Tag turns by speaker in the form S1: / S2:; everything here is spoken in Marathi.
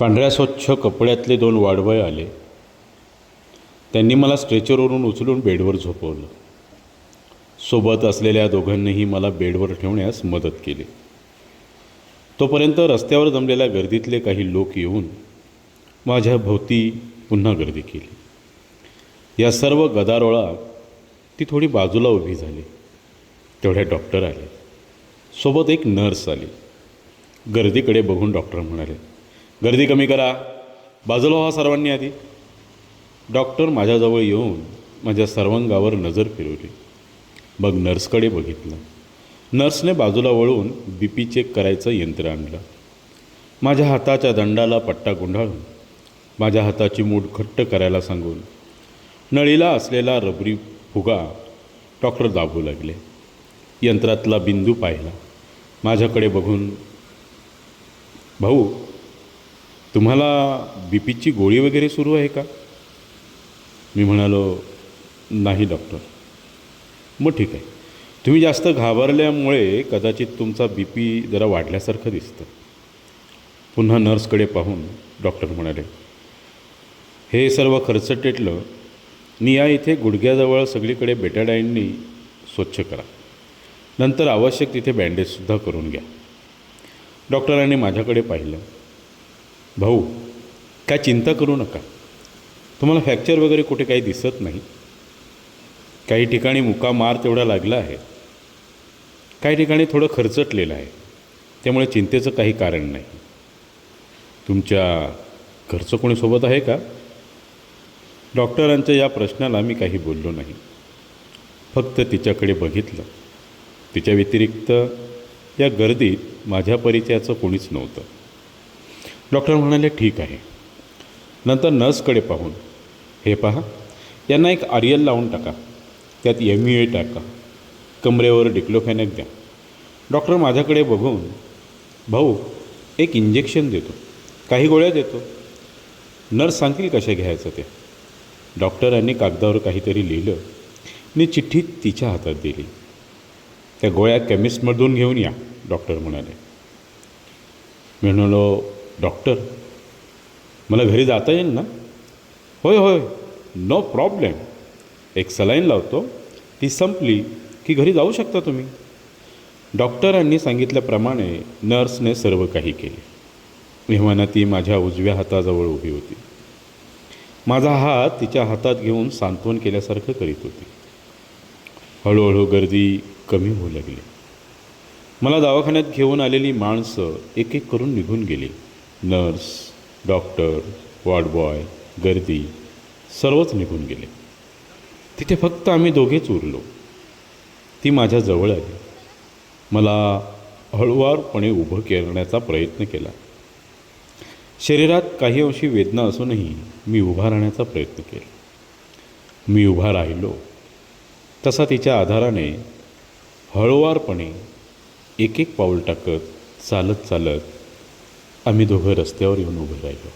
S1: पांढऱ्या स्वच्छ कपड्यातले दोन वाडवय आले. त्यांनी मला स्ट्रेचरवरून उचलून बेडवर झोपवलं. सोबत असलेल्या दोघांनीही मला बेडवर ठेवण्यास मदत केली. तोपर्यंत रस्त्यावर जमलेल्या गर्दीतले काही लोक येऊन माझ्या भोवती पुन्हा गर्दी केली. या सर्व गदारोळात ती थोडी बाजूला उभी झाली. तेवढ्या डॉक्टर आले. सोबत एक नर्स आली. गर्दीकडे बघून डॉक्टर म्हणाले गर्दी कमी करा. बाजूला व्हा सर्वांनी आधी. डॉक्टर माझ्याजवळ येऊन माझ्या सर्वांगावर नजर फिरवली. मग नर्सकडे बघितलं. नर्सने बाजूला वळून बी पी चेक करायचं यंत्र आणलं. माझ्या हाताच्या दंडाला पट्टा गुंडाळून माझ्या हाताची मूठ घट्ट करायला सांगून नळीला असलेला रबरी फुगा डॉक्टर दाबू लागले. यंत्रातला बिंदू पाहिला. माझ्याकडे बघून भाऊ तुम्हाला बी पीची गोळी वगैरे सुरू आहे का? मी म्हणालो नाही डॉक्टर मग ठीक आहे. तुम्ही जास्त घाबरल्यामुळे कदाचित तुमचा बी पी जरा वाढल्यासारखं दिसतं. पुन्हा नर्सकडे पाहून डॉक्टर म्हणाले हे सर्व खर्च टेटलं मी या इथे गुडघ्याजवळ सगळीकडे बेटाडाईननी स्वच्छ करा. नंतर आवश्यक तिथे बँडेजसुद्धा करून घ्या. डॉक्टरांनी माझ्याकडे पाहिलं. भाऊ काय चिंता करू नका. तुम्हाला फ्रॅक्चर वगैरे कुठे काही दिसत नाही. काही ठिकाणी मुका मार तेवढा लागला आहे. काही ठिकाणी थोडं खर्चटलेलं आहे. त्यामुळे चिंतेचं काही कारण नाही. तुमच्या घरचं कोणी सोबत आहे का? डॉक्टरांच्या या प्रश्नाला मी काही बोललो नाही. फक्त तिच्याकडे बघितलं. तिच्या व्यतिरिक्त या गर्दीत माझ्या परिचयाचं कोणीच नव्हतं. डॉक्टर म्हणाले ठीक आहे. नंतर नर्सकडे पाहून हे पहा यांना एक आरियल लावून टाका. त्यात एम यू ए टाका. कमरेवर डिक्लोफॅनॅक द्या. डॉक्टर माझ्याकडे बघून भाऊ एक इंजेक्शन देतो. काही गोळ्या देतो. नर्स सांगतील कशा घ्यायचं ते. डॉक्टरांनी कागदावर काहीतरी लिहिलं. मी चिठ्ठी तिच्या हातात दिली. त्या गोळ्या केमिस्टमधून घेऊन या डॉक्टर म्हणाले. म्हणलो म्हणालो डॉक्टर मला घरी जाता येईल ना? होय होय नो प्रॉब्लेम. एक सलाईन लावतो ती संपली की घरी जाऊ शकता तुम्ही. डॉक्टरांनी सांगितल्याप्रमाणे नर्सने सर्व काही केले. मेहमाना ती माझ्या उजव्या हाताजवळ उभी होती. माझा हात तिच्या हातात घेऊन सांत्वन केल्यासारखं करीत होती. हळूहळू गर्दी कमी होऊ लागली. मला दवाखान्यात घेऊन आलेली माणसं एक एक करून निघून गेली. नर्स डॉक्टर वॉर्डबॉय गर्दी सर्वच निघून गेले. तिथे फक्त आम्ही दोघेच उरलो. ती माझ्या जवळ आली. मला हळुवारपणे उभं करण्याचा प्रयत्न केला. शरीरात काही अंशी वेदना असूनही मी उभा राहण्याचा प्रयत्न केला. मी उभा राहिलो. तसा तिच्या आधाराने हळुवारपणे एक एक पाऊल टाकत चालत चालत आम्ही दोघं रस्त्यावर येऊन उभं राहिलो.